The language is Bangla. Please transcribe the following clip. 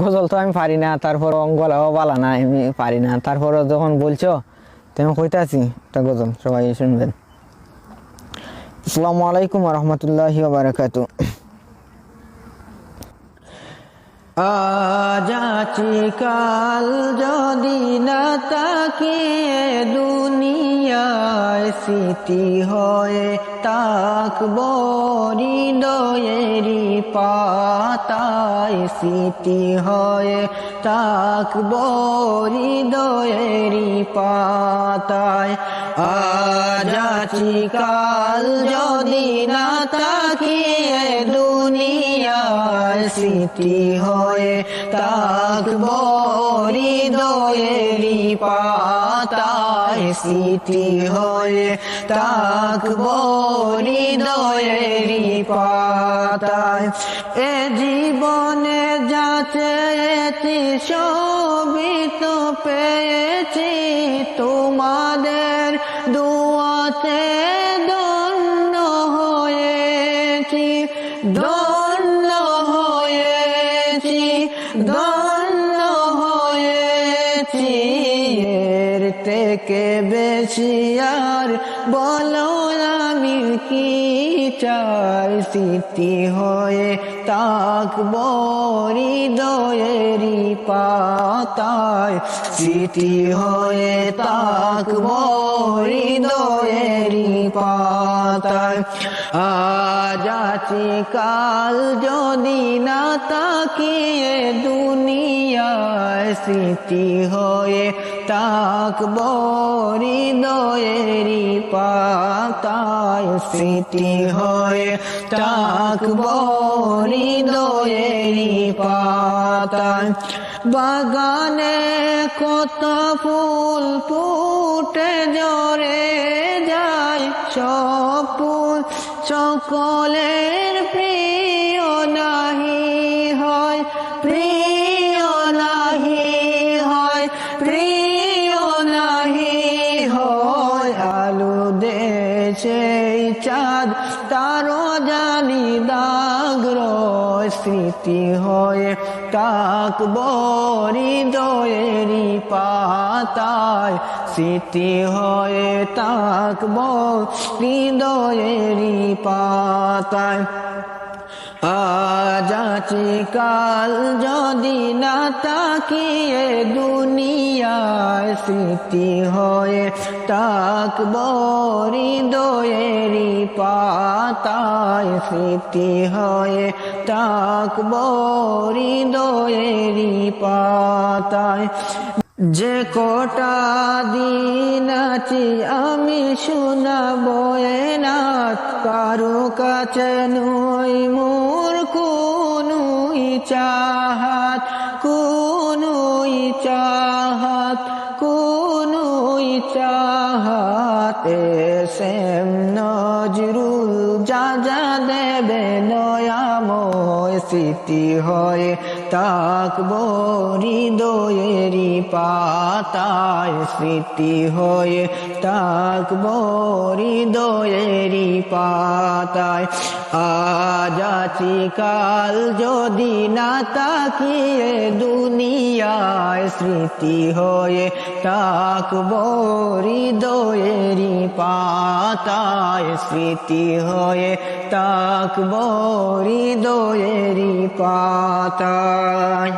গজল তো আমি পারি না তারপর গলাও বালা না, আমি পারি না। তারপর যখন বলছো তেমন কইতে আছি একটা গজল, সবাই শুনবেন। আসসালামু আলাইকুম রহমতুল্লাহ বারাকাতু আজ কাল যদি না তাকিয়ে দুনিয়ায় স্মৃতি হয়ে তাকব হৃদয়েরই পাতায়। স্মৃতি হয়ে তাকব হৃদয়েরই পাতায়। আজ আছি, কাল যদি না তাকিয়ে দুনিয়ায় স্মৃতি হয়ে তাকব হৃদয়েরই পাতায় স্মৃতি হয়ে তাকব হৃদয়েরই পাতায়। এ জীবনে যাচেছি সবই তো পেয়েছি, তোমাদের দুয়াতে দণ্ড হয়েছি। দণ্ড হয়েছি। থেকে বেশি আর বলো আমি কি চাই? স্মৃতি হয়ে তাকব হৃদয়েরই পাতায়। স্মৃতি হয়ে তাকব হৃদয়েরই পাতায় আজ কাল যদি না তাকিয়ে দুনিয়ায় স্মৃতি হয়ে তাকব হৃদয়েরই পাতায়। স্মৃতি হয়ে তাকব হৃদয়েরই পাতায়। বাগানে কত ফুল ফুটে জরে যায়, সব ফুল সকলের প্রিয় দেশে চাঁদ, তারও জানি দাগ্র স্মৃতি হয়ে তাক বরি দয়েরি পাতায়। স্মৃতি হয়ে তাক বরি দয়েরি পাতায়। আজ কাল যদি না তাকিয়ে দুনিয়ায় স্মৃতি হয়ে তাকব হৃদয়েরই পাতায় স্মৃতি হয়ে তাকব হৃদয়েরই পাতায়। যে কোটা দিন আছি আমি শোনাবো নাথ কারও কাছে নই মোর কোনুই চাহাত কোনুই চাহাত কোনুই চাহাত সেম নজরুল যা যা দেবে নয়াময় স্মৃতি হয়ে তাকব হৃদয়েরই পাতায়। স্মৃতি হয়ে তাকব হৃদয়েরই পাতায়। আজ কাল যদি না তাকিয়ে দুনিয়ায় স্মৃতি হয়ে তাকব হৃদয়েরই পাতায়। স্মৃতি হয়ে তাকব হৃদয়েরই পাতায়।